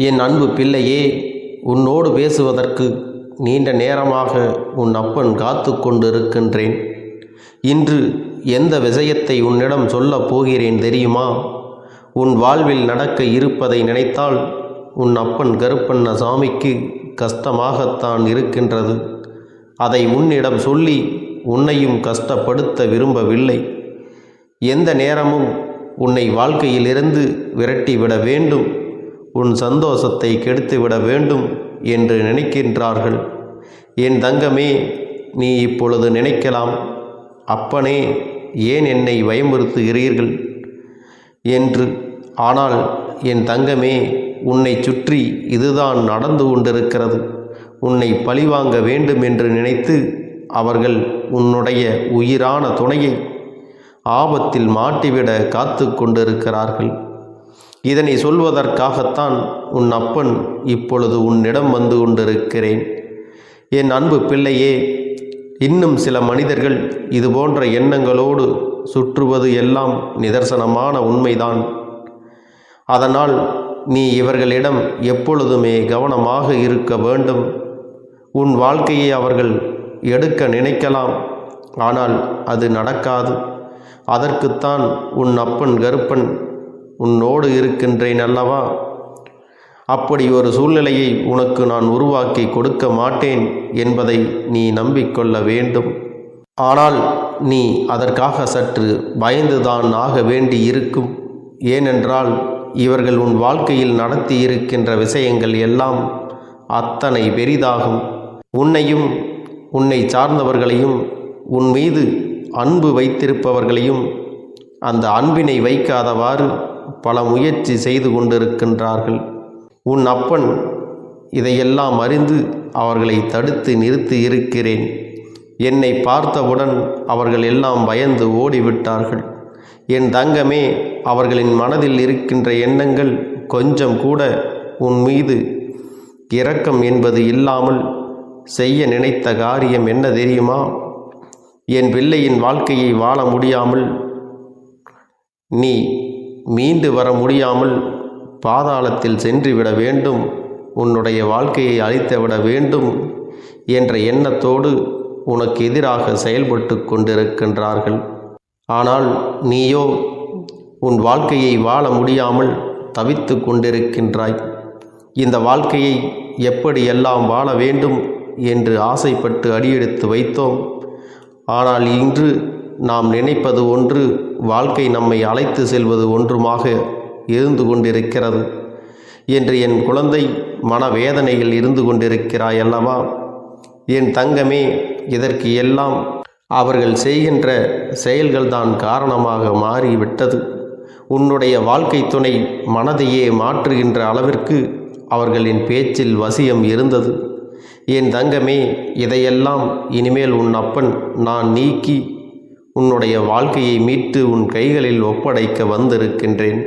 என் அன்பு பிள்ளையே உன்னோடு பேசுவதற்கு நீண்ட நேரமாக உன் அப்பன் காத்து கொண்டிருக்கின்றேன். இன்று எந்த விஷயத்தை உன்னிடம் சொல்லப் போகிறேன் தெரியுமா? உன் வாழ்வில் நடக்க இருப்பதை நினைத்தால் உன் அப்பன் கருப்பண்ண சாமிக்கு கஷ்டமாகத்தான் இருக்கின்றது. அதை உன்னிடம் சொல்லி உன்னையும் கஷ்டப்படுத்த விரும்பவில்லை. எந்த நேரமும் உன்னை வாழ்க்கையிலிருந்து விரட்டிவிட வேண்டும். உன் சந்தோஷத்தை கெடுத்துவிட வேண்டும் என்று நினைக்கின்றார்கள். என் தங்கமே நீ இப்பொழுது நினைக்கலாம். அப்பனே ஏன் என்னை பயமுறுத்துகிறீர்கள்? என்று. ஆனால் என் தங்கமே உன்னை சுற்றி இதுதான் நடந்து கொண்டிருக்கிறது. உன்னை பழிவாங்க வேண்டும் என்று நினைத்து அவர்கள் உன்னுடைய உயிரான துணையை ஆபத்தில் மாட்டிவிட காத்து கொண்டிருக்கிறார்கள். இதனை சொல்வதற்காகத்தான் உன் அப்பன் இப்பொழுது உன்னிடம் வந்து கொண்டிருக்கிறேன். என் அன்பு பிள்ளையே இன்னும் சில மனிதர்கள் இது போன்ற எண்ணங்களோடு சுற்றுவது எல்லாம் நிதர்சனமான உண்மைதான். அதனால் நீ இவர்களிடம் எப்பொழுதுமே கவனமாக இருக்க வேண்டும். உன் வாழ்க்கையை அவர்கள் எடுக்க நினைக்கலாம். ஆனால் அது நடக்காது. அதற்குத்தான் உன் அப்பன் கருப்பன் உன்னோடு இருக்கின்றேன் அல்லவா? அப்படி ஒரு சூழ்நிலையை உனக்கு நான் உருவாக்கி கொடுக்க மாட்டேன் என்பதை நீ நம்பிக்கொள்ள வேண்டும். ஆனால் நீ அதற்காக சற்று பயந்துதான் ஆக வேண்டி இருக்கும் ஏனென்றால் இவர்கள் உன் வாழ்க்கையில் நடத்தி இருக்கின்ற விஷயங்கள் எல்லாம் அத்தனை பெரிதாகும். உன்னையும் உன்னை சார்ந்தவர்களையும் உன் மீது அன்பு வைத்திருப்பவர்களையும் அந்த அன்பினை வைக்காதவாறு பல முயற்சி செய்து கொண்டிருக்கின்றார்கள். உன் அப்பன் இதையெல்லாம் அறிந்து அவர்களை தடுத்து நிறுத்தி இருக்கிறேன். என்னை பார்த்தவுடன் அவர்கள் எல்லாம் பயந்து ஓடிவிட்டார்கள். என் தங்கமே அவர்களின் மனதில் இருக்கின்ற எண்ணங்கள் கொஞ்சம் கூட உன் மீது இரக்கம் என்பது இல்லாமல் செய்ய நினைத்த காரியம் என்ன தெரியுமா? என் பிள்ளையின் வாழ்க்கையை வாழ முடியாமல் நீ மீண்டு வர முடியாமல் பாதாளத்தில் சென்றுவிட வேண்டும் உன்னுடைய வாழ்க்கையை அழித்துவிட வேண்டும் என்ற எண்ணத்தோடு உனக்கு எதிராக செயல்பட்டு கொண்டிருக்கின்றார்கள். ஆனால் நீயோ உன் வாழ்க்கையை வாழ முடியாமல் தவித்து கொண்டிருக்கின்றாய். இந்த வாழ்க்கையை எப்படியெல்லாம் வாழ வேண்டும் என்று ஆசைப்பட்டு அடியெடுத்து வைத்தோம். ஆனால் இன்று நாம் நினைப்பது ஒன்று வாழ்க்கை நம்மை அழைத்து செல்வது ஒன்றுமாக இருந்து கொண்டிருக்கிறது. என்று என் குழந்தை மனவேதனையில் இருந்து கொண்டிருக்கிறாய் அல்லவா? என் தங்கமே இதற்கு எல்லாம் அவர்கள் செய்கின்ற செயல்கள்தான் காரணமாக மாறிவிட்டது. உன்னுடைய வாழ்க்கை துணை மனதையே மாற்றுகின்ற அளவிற்கு அவர்களின் பேச்சில் வசியம் இருந்தது. என் தங்கமே இதையெல்லாம் இனிமேல் உன் அப்பன் நான் நீக்கி உன்னுடைய வாழ்க்கையை மீட்டு உன் கைகளில் ஒப்படைக்க வந்திருக்கின்றேன்.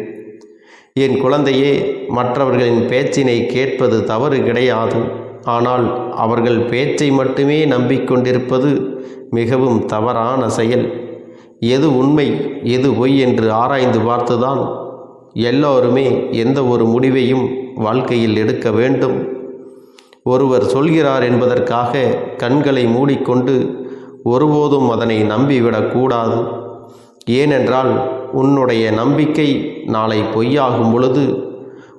என் குழந்தையே மற்றவர்களின் பேச்சினை கேட்பது தவறு கிடையாது. ஆனால் அவர்கள் பேச்சை மட்டுமே நம்பிக்கொண்டிருப்பது மிகவும் தவறான செயல். எது உண்மை எது பொய் என்று ஆராய்ந்து பார்த்துதான் எல்லோருமே எந்த ஒரு முடிவையும் வாழ்க்கையில் எடுக்க வேண்டும். ஒருவர் சொல்கிறார் என்பதற்காக கண்களை மூடிக்கொண்டு ஒருபோதும் அதனை நம்பிவிடக்கூடாது ஏனென்றால் உன்னுடைய நம்பிக்கை நாளை பொய்யாகும் பொழுது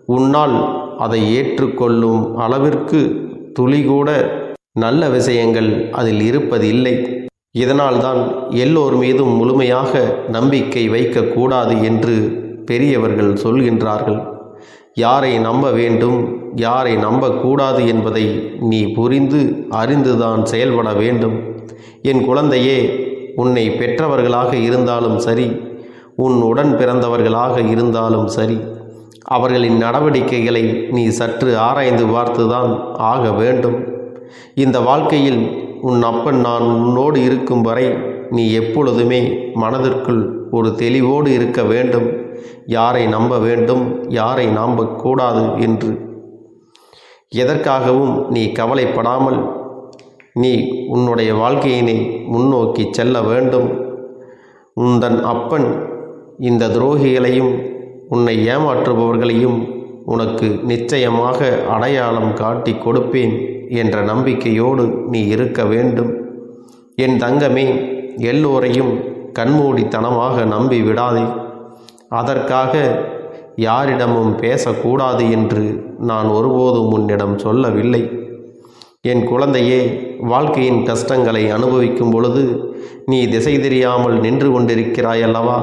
உன்னால் அதை ஏற்றுக்கொள்ளும் அளவிற்கு துளிகூட நல்ல விஷயங்கள் அதில் இருப்பதில்லை. இதனால்தான் எல்லோர் மீதும் முழுமையாக நம்பிக்கை வைக்கக்கூடாது என்று பெரியவர்கள் சொல்கின்றார்கள். யாரை நம்ப வேண்டும்? யாரை நம்பக்கூடாது என்பதை நீ புரிந்து அறிந்துதான் செயல்பட வேண்டும். என் குழந்தையே உன்னை பெற்றவர்களாக இருந்தாலும் சரி உன் உடன் பிறந்தவர்களாக இருந்தாலும் சரி அவர்களின் நடவடிக்கைகளை நீ சற்று ஆராய்ந்து பார்த்துதான் ஆக வேண்டும். இந்த வாழ்க்கையில் உன் அப்பன் நான் உன்னோடு இருக்கும் வரை நீ எப்பொழுதுமே மனதிற்குள் ஒரு தெளிவோடு இருக்க வேண்டும். யாரை நம்ப வேண்டும் யாரை நம்பக்கூடாது என்று எதற்காகவும் நீ கவலைப்படாமல் நீ உன்னுடைய வாழ்க்கையினை முன்னோக்கி செல்ல வேண்டும். உந்தன் அப்பன் இந்த துரோகிகளையும் உன்னை ஏமாற்றுபவர்களையும் உனக்கு நிச்சயமாக அடையாளம் காட்டி கொடுப்பேன் என்ற நம்பிக்கையோடு நீ இருக்க வேண்டும். என் தங்கமே எல்லோரையும் கண்மூடித்தனமாக நம்பி விடாதே அதற்காக யாரிடமும் பேசக்கூடாது என்று நான் ஒருபோதும் உன்னிடம் சொல்லவில்லை. என் குழந்தையே வாழ்க்கையின் கஷ்டங்களை அனுபவிக்கும் பொழுது நீ திசை தெரியாமல் நின்று கொண்டிருக்கிறாய் அல்லவா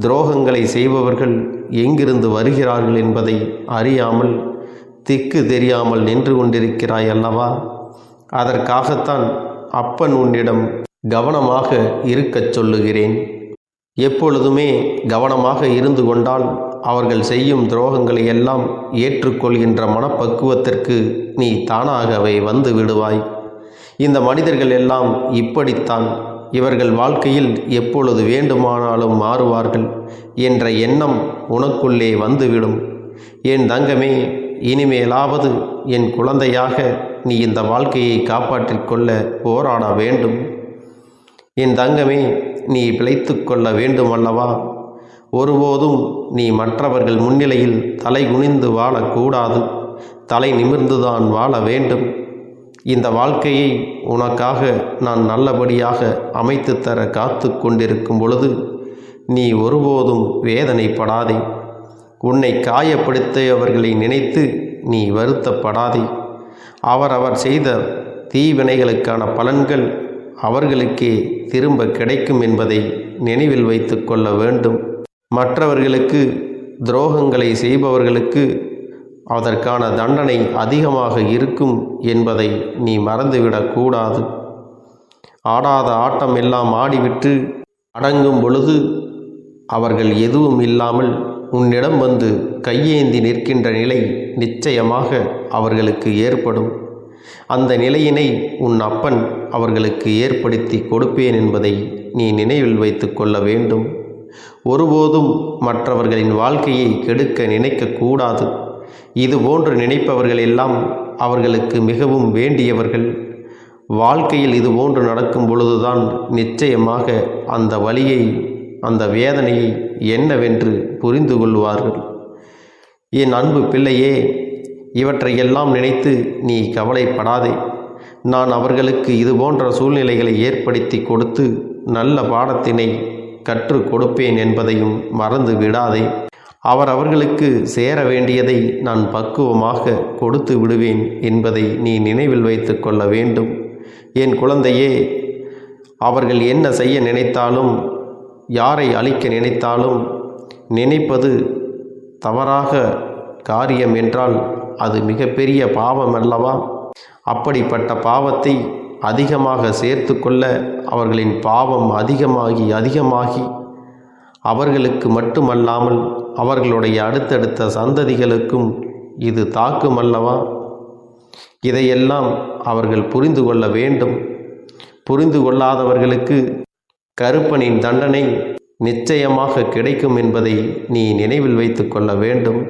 துரோகங்களை செய்பவர்கள் எங்கிருந்து வருகிறார்கள் என்பதை அறியாமல் திக்கு தெரியாமல் நின்று கொண்டிருக்கிறாய் அல்லவா அதற்காகத்தான் அப்பன் உன்னிடம் கவனமாக இருக்கச் சொல்லுகிறேன். எப்பொழுதுமே கவனமாக இருந்து கொண்டால் அவர்கள் செய்யும் துரோகங்களை எல்லாம் ஏற்றுக்கொள்கின்ற மனப்பக்குவத்திற்கு நீ தானாகவே வந்து விடுவாய். இந்த மனிதர்கள் எல்லாம் இப்படித்தான். இவர்கள் வாழ்க்கையில் எப்பொழுது வேண்டுமானாலும் மாறுவார்கள் என்ற எண்ணம் உனக்குள்ளே வந்துவிடும். என் தங்கமே இனிமேலாவது என் குழந்தையாக நீ இந்த வாழ்க்கையை காப்பாற்றிக் கொள்ள போராட வேண்டும். என் தங்கமே நீ பிழைத்து கொள்ள வேண்டுமல்லவா? ஒருபோதும் நீ மற்றவர்கள் முன்னிலையில் தலை குனிந்து வாழக்கூடாது. தலை நிமிர்ந்துதான் வாழ வேண்டும். இந்த வாழ்க்கையை உனக்காக நான் நல்லபடியாக அமைத்து தர காத்து கொண்டிருக்கும் பொழுது நீ ஒருபோதும் வேதனைப்படாதே. உன்னை காயப்படுத்தியவர்களை நினைத்து நீ வருத்தப்படாதே. அவரவர் செய்த தீவினைகளுக்கான பலன்கள் அவர்களுக்கே திரும்ப கிடைக்கும் என்பதை நினைவில் வைத்து கொள்ள வேண்டும். மற்றவர்களுக்கு துரோகங்களை செய்பவர்களுக்கு அதற்கான தண்டனை அதிகமாக இருக்கும் என்பதை நீ மறந்துவிடக்கூடாது ஆடாத ஆட்டம் எல்லாம் ஆடிவிட்டு அடங்கும் பொழுது அவர்கள் எதுவும் இல்லாமல் உன்னிடம் வந்து கையேந்தி நிற்கின்ற நிலை நிச்சயமாக அவர்களுக்கு ஏற்படும். அந்த நிலையினை உன் அப்பன் அவர்களுக்கு ஏற்படுத்தி கொடுப்பேன் என்பதை நீ நினைவில் வைத்து கொள்ள வேண்டும். ஒருபோதும் மற்றவர்களின் வாழ்க்கையை கெடுக்க நினைக்கக்கூடாது. இது போன்று நினைப்பவர்கள் எல்லாம் அவர்களுக்கு மிகவும் வேண்டியவர்கள். வாழ்க்கையில் இது போன்று நடக்கும் பொழுதுதான் நிச்சயமாக அந்த வழியை அந்த வேதனையை என்னவென்று புரிந்து கொள்வார்கள். என் அன்பு பிள்ளையே இவற்றையெல்லாம் நினைத்து நீ கவலைப்படாதே. நான் அவர்களுக்கு இது போன்ற சூழ்நிலைகளை ஏற்படுத்தி கொடுத்து நல்ல பாடத்தினை கற்றுக் கொடுப்பேன் என்பதையும் மறந்து விடாதே. அவர் அவர்களுக்கு சேர வேண்டியதை நான் பக்குவமாக கொடுத்து விடுவேன் என்பதை நீ நினைவில் வைத்து கொள்ள வேண்டும். என் குழந்தையே அவர்கள் என்ன செய்ய நினைத்தாலும் யாரை அழிக்க நினைத்தாலும் நினைப்பது தவறாக காரியம் என்றால் அது மிகப்பெரிய பாவம் அல்லவா? அப்படிப்பட்ட பாவத்தை அதிகமாக சேர்த்து கொள்ள அவர்களின் பாவம் அதிகமாகி அதிகமாகி அவர்களுக்கு மட்டுமல்லாமல் அவர்களுடைய அடுத்தடுத்த சந்ததிகளுக்கும் இது தாக்கும் அல்லவா இதையெல்லாம் அவர்கள் புரிந்து கொள்ள வேண்டும். புரிந்து கொள்ளாதவர்களுக்கு கருப்பனின் தண்டனை நிச்சயமாக கிடைக்கும் என்பதை நீ நினைவில் வைத்து கொள்ள வேண்டும்.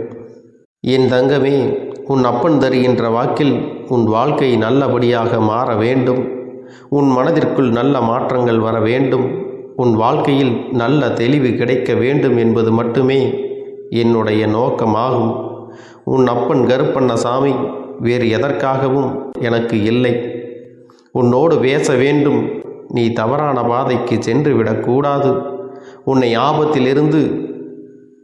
என் தங்கமே உன் அப்பன் தருகின்ற வாக்கில் உன் வாழ்க்கை நல்லபடியாக மாற வேண்டும். உன் மனதிற்குள் நல்ல மாற்றங்கள் வர வேண்டும். உன் வாழ்க்கையில் நல்ல தெளிவு கிடைக்க வேண்டும் என்பது மட்டுமே என்னுடைய நோக்கமாகும். உன் அப்பன் கருப்பண்ணசாமி வேறு எதற்காகவும் எனக்கு இல்லை. உன்னோடு பேச வேண்டும். நீ தவறான பாதைக்கு சென்று விடக்கூடாது. உன்னை ஆபத்திலிருந்து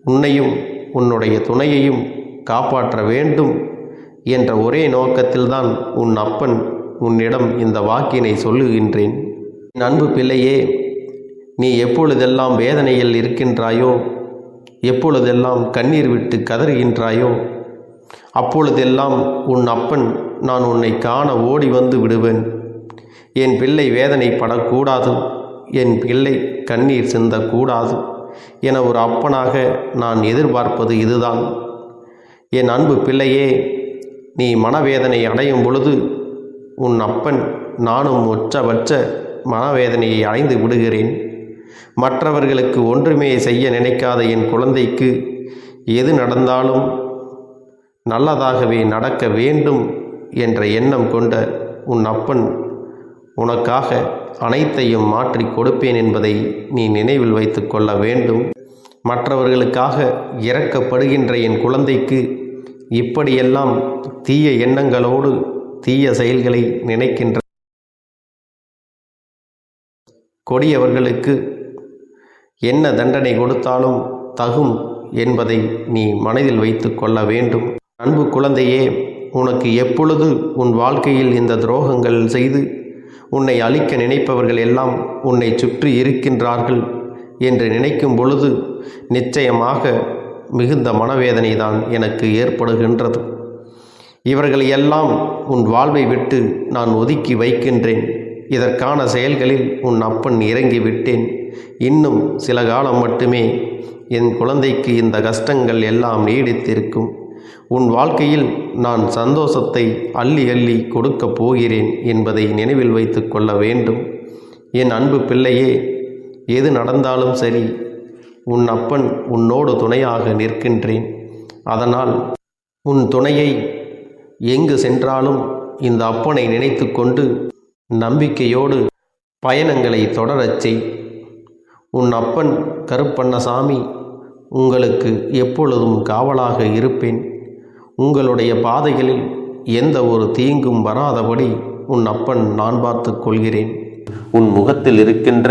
உன்னையும் உன்னுடைய துணையையும் காப்பாற்ற வேண்டும். என்ற ஒரே நோக்கத்தில்தான் உன் அப்பன் உன்னிடம் இந்த வாக்கினை சொல்லுகின்றேன். என் அன்பு பிள்ளையே நீ எப்பொழுதெல்லாம் வேதனையில் இருக்கின்றாயோ எப்பொழுதெல்லாம் கண்ணீர் விட்டு கதறுகின்றாயோ அப்பொழுதெல்லாம் உன் அப்பன் நான் உன்னை காண ஓடி வந்து விடுவேன். என் பிள்ளை வேதனைப்படக்கூடாது என் பிள்ளை கண்ணீர் சிந்தக்கூடாது என ஒரு அப்பனாக நான் எதிர்பார்ப்பது இதுதான். என் அன்பு பிள்ளையே நீ மனவேதனை அடையும் பொழுது உன் அப்பன் நானும் உச்சபட்ச மனவேதனையை அடைந்து விடுகிறேன். மற்றவர்களுக்கு ஒன்றுமே செய்ய நினைக்காத என் குழந்தைக்கு எது நடந்தாலும் நல்லதாகவே நடக்க வேண்டும் என்ற எண்ணம் கொண்ட உன் அப்பன் உனக்காக அனைத்தையும் மாற்றி கொடுப்பேன் என்பதை நீ நினைவில் வைத்து கொள்ள வேண்டும். மற்றவர்களுக்காக இறக்கப்படுகின்ற என் குழந்தைக்கு இப்படியெல்லாம் தீய எண்ணங்களோடு தீய செயல்களை நினைக்கின்ற கொடியவர்களுக்கு என்ன தண்டனை கொடுத்தாலும் தகும் என்பதை நீ மனதில் வைத்து கொள்ள வேண்டும். அன்பு குழந்தையே உனக்கு எப்பொழுது உன் வாழ்க்கையில் இந்த துரோகங்கள் செய்து உன்னை அழிக்க நினைப்பவர்கள் எல்லாம் உன்னை சுற்றி இருக்கின்றார்கள் என்று நினைக்கும் பொழுது நிச்சயமாக மிகுந்த மனவேதனை தான் எனக்கு ஏற்படுகின்றது. இவர்கள் எல்லாம் உன் வாழ்வை விட்டு நான் ஒதுக்கி வைக்கின்றேன். இதற்கான செயல்களில் உன் அப்பன் இறங்கி விட்டேன். இன்னும் சில காலம் மட்டுமே என் குழந்தைக்கு இந்த கஷ்டங்கள் எல்லாம் நீடித்திருக்கும். உன் வாழ்க்கையில் நான் சந்தோஷத்தை அள்ளி அள்ளி கொடுக்கப் போகிறேன் என்பதை நினைவில் வைத்து கொள்ள வேண்டும். என் அன்பு பிள்ளையே எது நடந்தாலும் சரி உன் அப்பன் உன்னோடு துணையாக நிற்கின்றேன். அதனால் உன் துணையை எங்கு சென்றாலும் இந்த அப்பனை நினைத்து கொண்டு நம்பிக்கையோடு பயணங்களை தொடரச் செய். உன் அப்பன் கருப்பண்ணசாமி உங்களுக்கு எப்பொழுதும் காவலாக இருப்பேன். உங்களுடைய பாதைகளில் எந்த ஒரு தீங்கும் வராதபடி உன் அப்பன் நான் பார்த்து கொள்கிறேன். உன் முகத்தில் இருக்கின்ற